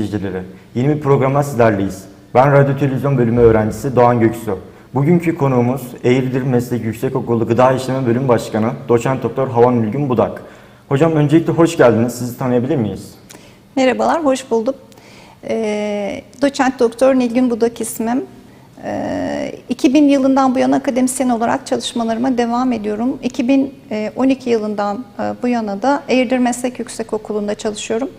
İzleyicileri. Yeni bir programla sizlerleyiz. Ben Radyo Televizyon Bölümü öğrencisi Doğan Göksu. Bugünkü konuğumuz Eğridir Meslek Yüksekokulu Gıda İşleme Bölüm Başkanı Doçent Doktor Havan Ülgün Budak. Hocam öncelikle hoş geldiniz. Sizi tanıyabilir miyiz? Merhabalar, hoş buldum. Ee, doçent Doktor Nilgün Budak ismim. Ee, 2000 yılından bu yana akademisyen olarak çalışmalarıma devam ediyorum. 2012 yılından e, bu yana da Eğirdir Meslek Yüksekokulu'nda çalışıyorum.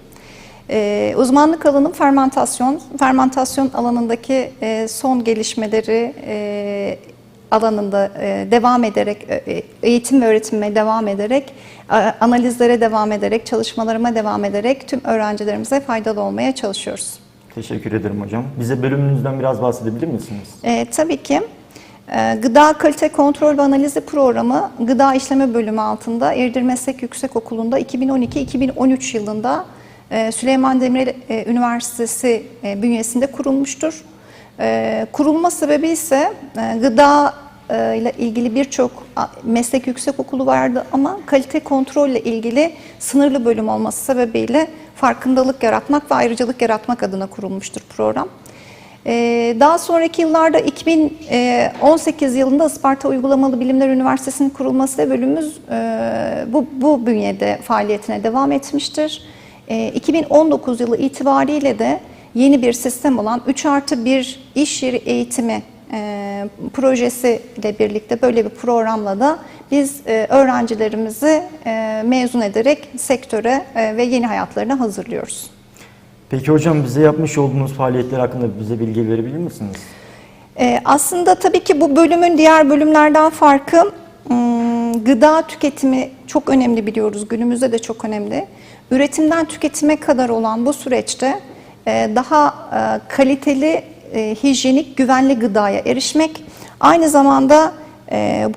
Ee, uzmanlık alanım fermentasyon. Fermentasyon alanındaki e, son gelişmeleri e, alanında e, devam ederek, e, eğitim ve öğretimime devam ederek, e, analizlere devam ederek, çalışmalarıma devam ederek tüm öğrencilerimize faydalı olmaya çalışıyoruz. Teşekkür ederim hocam. Bize bölümünüzden biraz bahsedebilir misiniz? E, tabii ki e, Gıda Kalite Kontrol ve Analizi Programı Gıda İşleme Bölümü altında Eğirdir Meslek Yüksekokulu'nda 2012-2013 yılında e, Süleyman Demirel e, Üniversitesi e, bünyesinde kurulmuştur. E, kurulma sebebi ise e, gıda ile ilgili birçok meslek yüksekokulu vardı ama kalite kontrolle ilgili sınırlı bölüm olması sebebiyle farkındalık yaratmak ve ayrıcalık yaratmak adına kurulmuştur program. Ee, Daha sonraki yıllarda 2018 yılında Isparta Uygulamalı Bilimler Üniversitesi'nin kurulmasıyla bölümümüz e, bu, bu bünyede faaliyetine devam etmiştir. Ee, 2019 yılı itibariyle de yeni bir sistem olan 3 artı 1 iş yeri eğitimi e, projesiyle birlikte böyle bir programla da biz e, öğrencilerimizi e, mezun ederek sektöre e, ve yeni hayatlarına hazırlıyoruz. Peki hocam bize yapmış olduğunuz faaliyetler hakkında bize bilgi verebilir misiniz? Ee, aslında tabii ki bu bölümün diğer bölümlerden farkı gıda tüketimi çok önemli biliyoruz. Günümüzde de çok önemli. Üretimden tüketime kadar olan bu süreçte e, daha e, kaliteli, e, hijyenik, güvenli gıdaya erişmek, aynı zamanda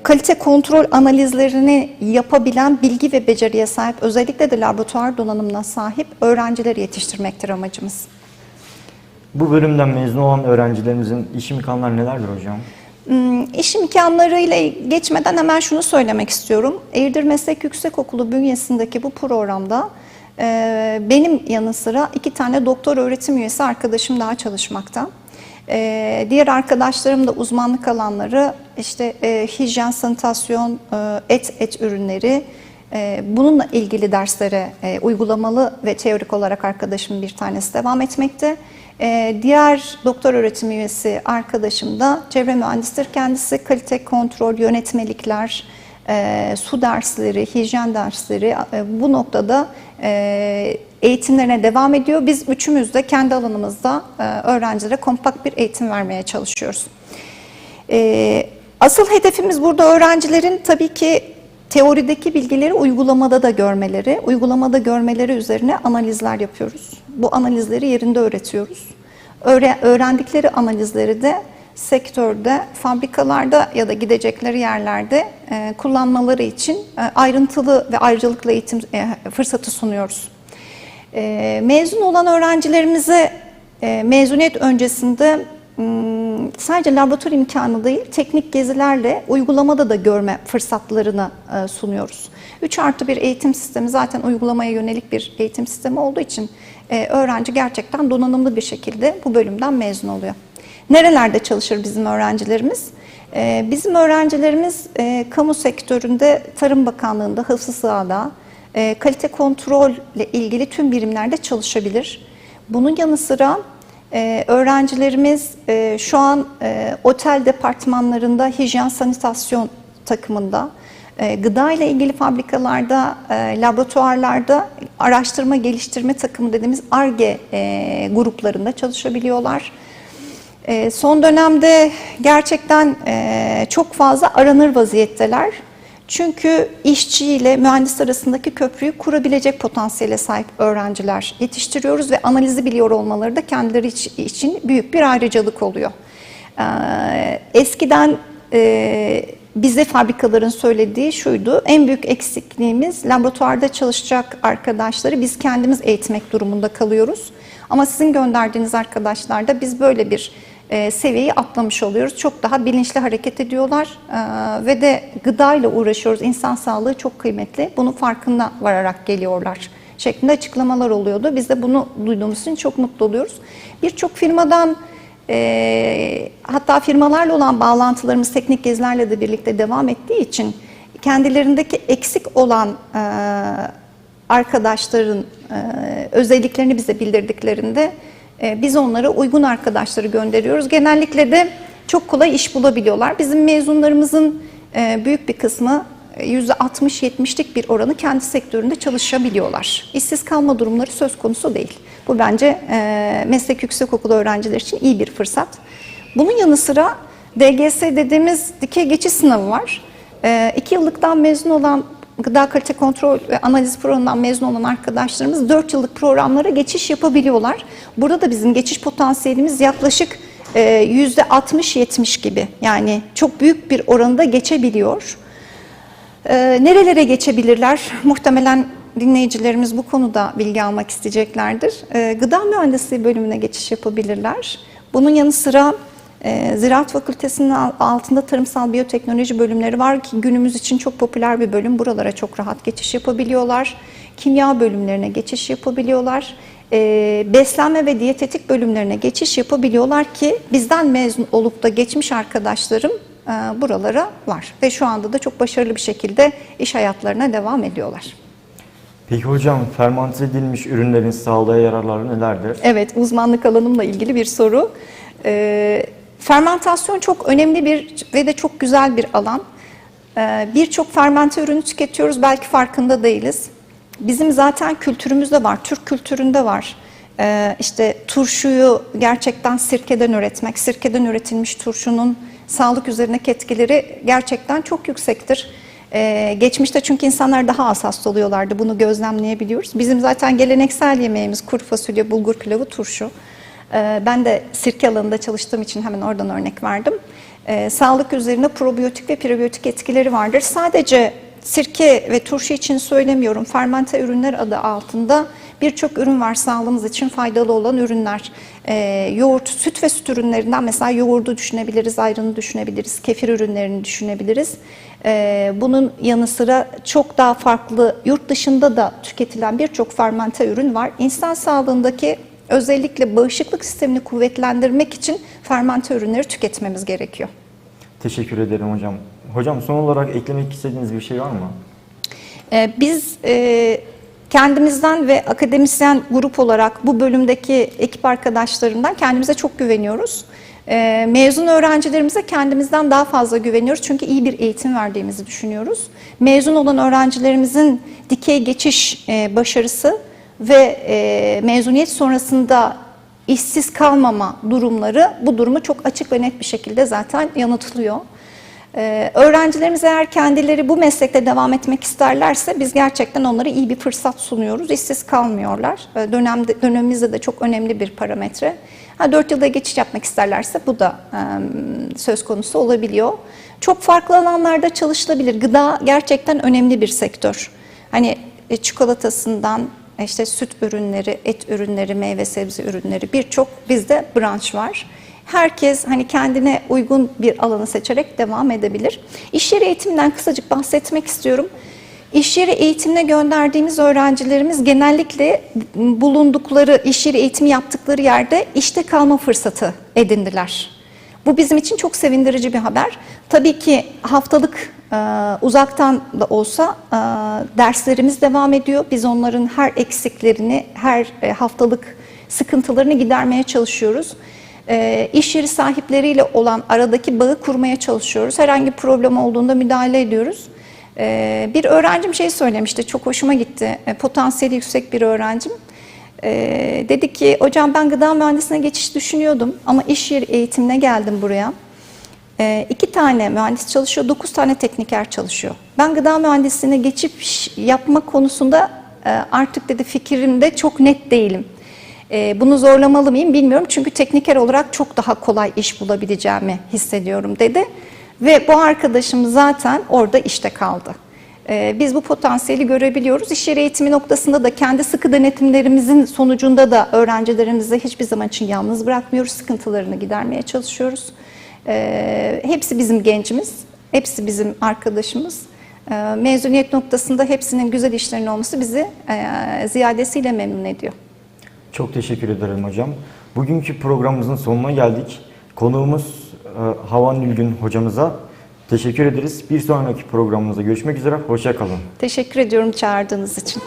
kalite kontrol analizlerini yapabilen bilgi ve beceriye sahip, özellikle de laboratuvar donanımına sahip öğrencileri yetiştirmektir amacımız. Bu bölümden mezun olan öğrencilerimizin iş imkanları nelerdir hocam? Hmm, İş imkanlarıyla geçmeden hemen şunu söylemek istiyorum. Eğirdir Meslek Yüksekokulu bünyesindeki bu programda e, benim yanı sıra iki tane doktor öğretim üyesi arkadaşım daha çalışmakta. E, diğer arkadaşlarım da uzmanlık alanları işte e, hijyen, sanitasyon, e, et, et ürünleri, e, bununla ilgili derslere uygulamalı ve teorik olarak arkadaşım bir tanesi devam etmekte. Diğer doktor öğretim üyesi arkadaşım da çevre mühendisidir. Kendisi kalite kontrol, yönetmelikler, e, su dersleri, hijyen dersleri e, bu noktada e, eğitimlerine devam ediyor. Biz üçümüz de kendi alanımızda e, öğrencilere kompakt bir eğitim vermeye çalışıyoruz. E, asıl hedefimiz burada öğrencilerin tabii ki teorideki bilgileri uygulamada da görmeleri, uygulamada görmeleri üzerine analizler yapıyoruz. Bu analizleri yerinde öğretiyoruz. Öğre- öğrendikleri analizleri de sektörde, fabrikalarda ya da gidecekleri yerlerde e, kullanmaları için e, ayrıntılı ve ayrıcalıklı eğitim e, fırsatı sunuyoruz. Mezun olan öğrencilerimize mezuniyet öncesinde Hmm, sadece laboratuvar imkanı değil, teknik gezilerle uygulamada da görme fırsatlarını sunuyoruz. 3 artı bir eğitim sistemi zaten uygulamaya yönelik bir eğitim sistemi olduğu için öğrenci gerçekten donanımlı bir şekilde bu bölümden mezun oluyor. Nerelerde çalışır bizim öğrencilerimiz? E, Bizim öğrencilerimiz e, kamu sektöründe, Tarım Bakanlığı'nda, Hıfzı Sığa'da, e, kalite kontrolle ilgili tüm birimlerde çalışabilir. Bunun yanı sıra ee, öğrencilerimiz e, şu an e, otel departmanlarında hijyen sanitasyon takımında, e, gıda ile ilgili fabrikalarda, e, laboratuvarlarda araştırma geliştirme takımı dediğimiz ARGE e, gruplarında çalışabiliyorlar. E, son dönemde gerçekten e, çok fazla aranır vaziyetteler. Çünkü işçi ile mühendis arasındaki köprüyü kurabilecek potansiyele sahip öğrenciler yetiştiriyoruz ve analizi biliyor olmaları da kendileri için büyük bir ayrıcalık oluyor. Ee, eskiden e, bize fabrikaların söylediği şuydu, en büyük eksikliğimiz laboratuvarda çalışacak arkadaşları biz kendimiz eğitmek durumunda kalıyoruz. Ama sizin gönderdiğiniz arkadaşlarda biz böyle bir e, seviyeyi atlamış oluyoruz. Çok daha bilinçli hareket ediyorlar e, ve de gıdayla uğraşıyoruz. İnsan sağlığı çok kıymetli. Bunun farkına vararak geliyorlar şeklinde açıklamalar oluyordu. Biz de bunu duyduğumuz için çok mutlu oluyoruz. Birçok firmadan e, hatta firmalarla olan bağlantılarımız teknik gezilerle de birlikte devam ettiği için kendilerindeki eksik olan arkadaşların özelliklerini bize bildirdiklerinde e, biz onlara uygun arkadaşları gönderiyoruz. Genellikle de çok kolay iş bulabiliyorlar. Bizim mezunlarımızın e, büyük bir kısmı e, %60-70'lik bir oranı kendi sektöründe çalışabiliyorlar. İşsiz kalma durumları söz konusu değil. Bu bence e, meslek yüksekokulu öğrenciler için iyi bir fırsat. Bunun yanı sıra DGS dediğimiz dikey geçiş sınavı var. E, iki yıllıktan mezun olan gıda kalite kontrol ve analiz programından mezun olan arkadaşlarımız 4 yıllık programlara geçiş yapabiliyorlar. Burada da bizim geçiş potansiyelimiz yaklaşık e, %60-70 gibi. Yani çok büyük bir oranda geçebiliyor. Ee, nerelere geçebilirler? Muhtemelen dinleyicilerimiz bu konuda bilgi almak isteyeceklerdir. Ee, gıda mühendisliği bölümüne geçiş yapabilirler. Bunun yanı sıra e, Ziraat Fakültesi'nin al- altında tarımsal biyoteknoloji bölümleri var ki günümüz için çok popüler bir bölüm. Buralara çok rahat geçiş yapabiliyorlar. Kimya bölümlerine geçiş yapabiliyorlar. Ee, beslenme ve diyetetik bölümlerine geçiş yapabiliyorlar ki bizden mezun olup da geçmiş arkadaşlarım e, buralara var. Ve şu anda da çok başarılı bir şekilde iş hayatlarına devam ediyorlar. Peki hocam fermante edilmiş ürünlerin sağlığa yararları nelerdir? Evet, uzmanlık alanımla ilgili bir soru. Ee, fermentasyon çok önemli bir ve de çok güzel bir alan. Ee, Birçok fermente ürünü tüketiyoruz, belki farkında değiliz. Bizim zaten kültürümüzde var, Türk kültüründe var. Ee, işte turşuyu gerçekten sirkeden üretmek, sirkeden üretilmiş turşunun sağlık üzerindeki etkileri gerçekten çok yüksektir. Ee, geçmişte çünkü insanlar daha az hasta oluyorlardı. Bunu gözlemleyebiliyoruz. Bizim zaten geleneksel yemeğimiz kuru fasulye, bulgur pilavı, turşu. Ee, ben de sirke alanında çalıştığım için hemen oradan örnek verdim. Ee, sağlık üzerine probiyotik ve prebiyotik etkileri vardır. Sadece sirke ve turşu için söylemiyorum. Fermente ürünler adı altında birçok ürün var sağlığımız için faydalı olan ürünler. Ee, yoğurt, süt ve süt ürünlerinden mesela yoğurdu düşünebiliriz, ayranı düşünebiliriz, kefir ürünlerini düşünebiliriz. Bunun yanı sıra çok daha farklı yurt dışında da tüketilen birçok fermente ürün var. İnsan sağlığındaki özellikle bağışıklık sistemini kuvvetlendirmek için fermente ürünleri tüketmemiz gerekiyor. Teşekkür ederim hocam. Hocam son olarak eklemek istediğiniz bir şey var mı? Ee, Biz e, kendimizden ve akademisyen grup olarak bu bölümdeki ekip arkadaşlarımdan kendimize çok güveniyoruz. Ee, Mezun öğrencilerimize kendimizden daha fazla güveniyoruz çünkü iyi bir eğitim verdiğimizi düşünüyoruz. Mezun olan öğrencilerimizin dikey geçiş e, başarısı ve e, mezuniyet sonrasında işsiz kalmama durumları bu durumu çok açık ve net bir şekilde zaten yanıtlıyor. Ee, öğrencilerimiz eğer kendileri bu meslekte devam etmek isterlerse biz gerçekten onlara iyi bir fırsat sunuyoruz. İşsiz kalmıyorlar. Ee, dönemde, dönemimizde de çok önemli bir parametre. Ha, 4 yılda geçiş yapmak isterlerse bu da e, söz konusu olabiliyor. Çok farklı alanlarda çalışılabilir. Gıda gerçekten önemli bir sektör. Hani e, çikolatasından işte süt ürünleri, et ürünleri, meyve sebze ürünleri birçok bizde branş var. Herkes hani kendine uygun bir alanı seçerek devam edebilir. İş yeri eğitiminden kısacık bahsetmek istiyorum. İş yeri eğitimine gönderdiğimiz öğrencilerimiz genellikle bulundukları, iş yeri eğitimi yaptıkları yerde işte kalma fırsatı edindiler. Bu bizim için çok sevindirici bir haber. Tabii ki haftalık e, uzaktan da olsa e, derslerimiz devam ediyor. Biz onların her eksiklerini, her e, haftalık sıkıntılarını gidermeye çalışıyoruz. E, yeri sahipleriyle olan aradaki bağı kurmaya çalışıyoruz. Herhangi bir problem olduğunda müdahale ediyoruz. Bir öğrencim şey söylemişti, çok hoşuma gitti. Potansiyeli yüksek bir öğrencim. Ee, dedi ki hocam ben gıda mühendisliğine geçiş düşünüyordum ama iş yeri eğitimine geldim buraya. Ee, iki tane mühendis çalışıyor, dokuz tane tekniker çalışıyor. Ben gıda mühendisliğine geçiş yapma konusunda e, artık dedi fikrimde çok net değilim. Ee, bunu zorlamalı mıyım bilmiyorum çünkü tekniker olarak çok daha kolay iş bulabileceğimi hissediyorum dedi. Ve bu arkadaşım zaten orada işte kaldı. Ee, Biz bu potansiyeli görebiliyoruz. İş yeri eğitimi noktasında da kendi sıkı denetimlerimizin sonucunda da öğrencilerimizi hiçbir zaman için yalnız bırakmıyoruz. Sıkıntılarını gidermeye çalışıyoruz. Ee, Hepsi bizim gencimiz, hepsi bizim arkadaşımız. E, mezuniyet noktasında hepsinin güzel işlerinin olması bizi e, ziyadesiyle memnun ediyor. Çok teşekkür ederim hocam. Bugünkü programımızın sonuna geldik. Konuğumuz e, Havan Nilgün hocamıza teşekkür ederiz. Bir sonraki programımızda görüşmek üzere. Hoşça kalın. Teşekkür ediyorum çağırdığınız için.